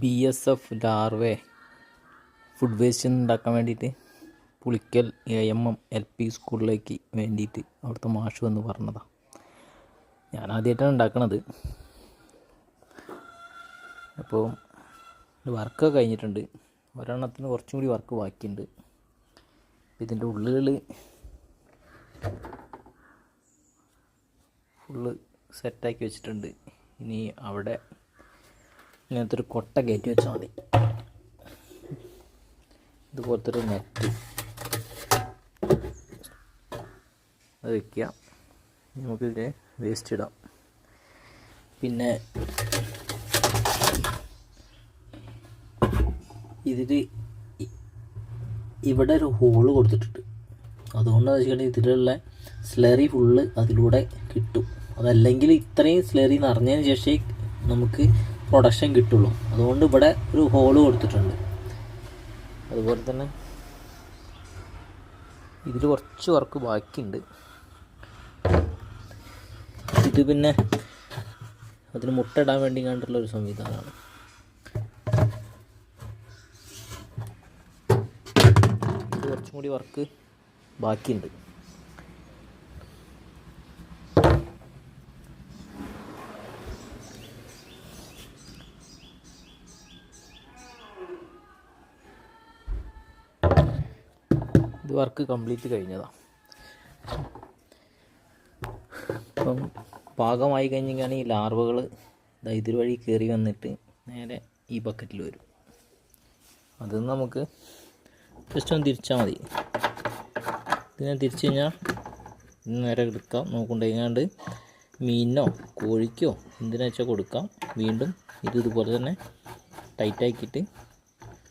B S F larvae food waste ഉണ്ടാക്കാൻ വേണ്ടിയിട്ട് Pulikkal A M M L P സ്കൂളിലേക്ക് വേണ്ടിയിട്ട് അവിടുത്തെ മാഷ് വന്ന് പറഞ്ഞതാണ് ഞാൻ ആദ്യമായിട്ടാണ് ഉണ്ടാക്കണത്. അപ്പോൾ വർക്കൊക്കെ കഴിഞ്ഞിട്ടുണ്ട്. ഒരെണ്ണത്തിന് കുറച്ചും കൂടി വർക്ക് ബാക്കിയുണ്ട്. ഇതിന്റെ ഉള്ളുകൾ ഫുള്ള് സെറ്റാക്കി വെച്ചിട്ടുണ്ട്. ഇനി അവിടെ ഇങ്ങനത്തെ ഒരു കൊട്ട കയറ്റി വെച്ചാൽ മതി. ഇതുപോലത്തെ ഒരു നെറ്റ്. അത് വയ്ക്കുക നമുക്കിതിൽ വേസ്റ്റ് ഇടാം. പിന്നെ ഇതിൽ ഇവിടെ ഒരു ഹോൾ കൊടുത്തിട്ടുണ്ട്. അതുകൊണ്ടാണ് വെച്ചിട്ടുണ്ടെങ്കിൽ ഇതിലുള്ള സ്ലറി ഫുള്ള് അതിലൂടെ കിട്ടും. അതല്ലെങ്കിൽ ഇത്രയും സ്ലറി നിറഞ്ഞതിന് ശേഷം നമുക്ക് പ്രൊഡക്ഷൻ കിട്ടുള്ളൂ. അതുകൊണ്ട് ഇവിടെ ഒരു ഹോൾ കൊടുത്തിട്ടുണ്ട്. അതുപോലെ തന്നെ ഇതിൽ കുറച്ച് വർക്ക് ബാക്കിയുണ്ട്. ഇത് പിന്നെ അതിന് മുട്ട ഇടാൻ വേണ്ടി കണ്ടുള്ള ഒരു സംവിധാനമാണ്. കുറച്ചും കൂടി വർക്ക് ബാക്കിയുണ്ട്. ഇത് വർക്ക് കംപ്ലീറ്റ് കഴിഞ്ഞതാണ് അപ്പം പാകമായി കഴിഞ്ഞാൽ ഈ ലാർവകൾ ഇതിൽ വഴി കയറി വന്നിട്ട് നേരെ ഈ ബക്കറ്റിൽ വരും. അത് നമുക്ക് ജസ്റ്റ് ഒന്ന് തിരിച്ചാൽ മതി. ഇതിനെ തിരിച്ചു കഴിഞ്ഞാൽ നേരെ എടുക്കാം. നോക്കുണ്ടെങ്ങാണ്ട് മീനോ കോഴിക്കോ എന്തിനാ വെച്ചാൽ കൊടുക്കാം. വീണ്ടും ഇത് ഇതുപോലെ തന്നെ ടൈറ്റാക്കിയിട്ട്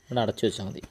ഇവിടെ അടച്ചു വെച്ചാൽ മതി.